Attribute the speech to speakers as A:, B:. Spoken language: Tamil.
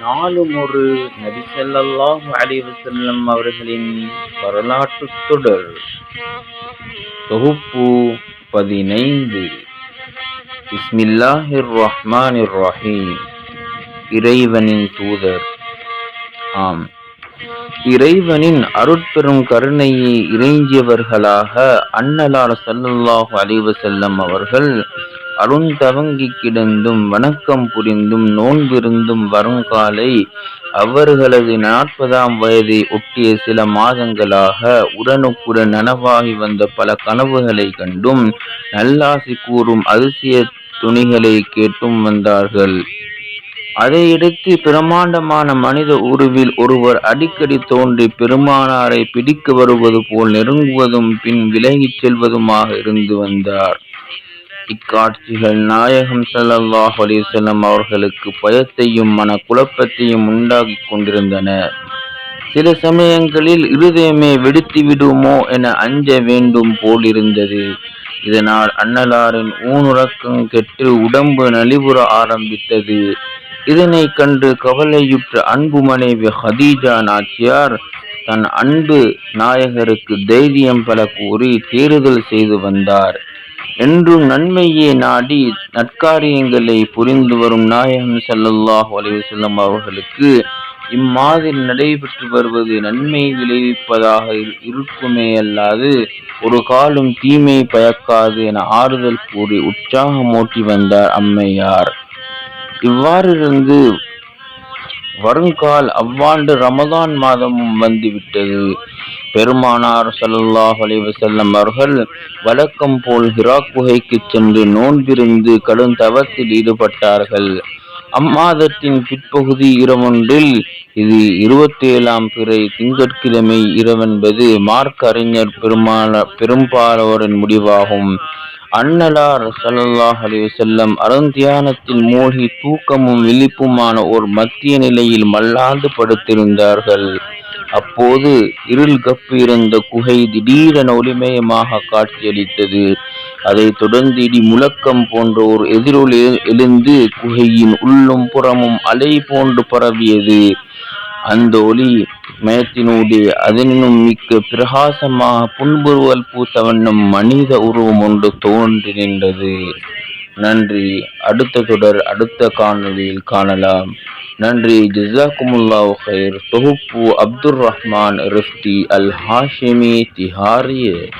A: நாளும் ஒரு நபி செல்லல்லாஹ் அலைஹி வஸல்லம் அவர்களின் வரலாற்று தொடர் தொகுப்பு பதினைந்து. இஸ்மில்லாஹிர் ரஹ்மான் ரஹீம். இறைவனின் தூதர். ஆம். இறைவனின் அருட்பெரும் கருணையை இறைஞ்சியவர்களாக அன்னலார் ஸல்லல்லாஹு அலைஹி வஸல்லம் அவர்கள் அருந்தவங்கி கிடந்தும் வணக்கம் புரிந்தும் நோன்பிருந்தும் வருங்காலை அவர்களது நாற்பதாம் வயதை ஒட்டிய சில மாதங்களாக உடனுக்குடன் நனவாகி வந்த பல கனவுகளை கண்டும் நல்லாசி கூறும் அதிசய துணிகளை கேட்டும் வந்தார்கள். அதையடுத்து பிரமாண்டமான மனித உருவில் ஒருவர் அடிக்கடி தோன்றி பெருமானாரை பிடிக்க வருவது போல் நெருங்குவதும் பின் விலகிச் செல்வதுமாக இருந்து வந்தார். இக்காட்சிகள் நாயகம் சல்லாஹ் அலிசல்லம் அவர்களுக்கு பயத்தையும் மன குழப்பத்தையும் கொண்டிருந்தன. சில சமயங்களில் இருதயமே வெடித்து விடுமோ என அஞ்ச வேண்டும் போலிருந்தது. இதனால் அன்னலாரின் ஊனுறக்கம் கெட்டு உடம்பு நலிவுற ஆரம்பித்தது. இதனை கண்டு கவலையுற்ற அன்பு மனைவி ஹதீஜா நாச்சியார் தன் அன்பு நாயகருக்கு தைரியம் பல கூறி தேறுதல் செய்து வந்தார். என்றும் நன்மையே நாடி நற்காரியங்களை புரிந்து வரும் நாயகம் ஸல்லல்லாஹு அலைஹி அவர்களுக்கு இம்மாதிரி நடைபெற்று வருவது நன்மை விளைவிப்பதாக இருக்குமே அல்லாது ஒரு காலும் தீமை பயக்காது என ஆறுதல் கூறி உற்சாகமூட்டி வந்தார் அம்மையார். இவ்வாறிருந்து வருங்கால் அவ்வாண்டு ரமதான் மாதமும் வந்துவிட்டது. பெருமானார் சல்லாஹ் அலிவசல்லம் அவர்கள் வழக்கம் போல் ஹிராக் குகைக்கு சென்று நோன்பிருந்து கடும் தவத்தில் ஈடுபட்டார்கள். அம்மாதத்தின் பிற்பகுதி இரவொன்றில் இது இருபத்தி ஏழாம் பிறை திங்கட்கிழமை இரவென்பது மார்க் அறிஞர் பெருமான பெரும்பாலோரின் முடிவாகும். அண்ணலார் சல்லாஹ் அலைஹி வஸல்லம் அருந்தியானத்தில் மூழ்கி தூக்கமும் விழிப்புமான ஒரு மத்திய நிலையில் மல்லாந்து படுத்திருந்தார்கள். அப்போது இருள் கப்பியிருந்த குகை திடீரென ஒளிமயமாக காட்சியளித்தது. அதைத் தொடர்ந்து இடி முழக்கம் போன்ற ஒரு எதிரொலி எழுந்து குகையின் உள்ளும் புறமும் அலை போன்று பரவியது. அந்த ஒளி மயத்தினூடே அதனினும் மிக்க பிரகாசமாக புன்புருவல் பூத்த வண்ணம் மனித உருவம் ஒன்று தோன்றி நின்றது. நன்றி. அடுத்த தொடர் அடுத்த காணொலியில் காணலாம். நன்றி. ஜிசாக்குமுல்லா ஹைர் தொகுப்பு அப்துர் ரஹ்மான் ரிஃப்தி அல் ஹாஷிமி திஹாரியே.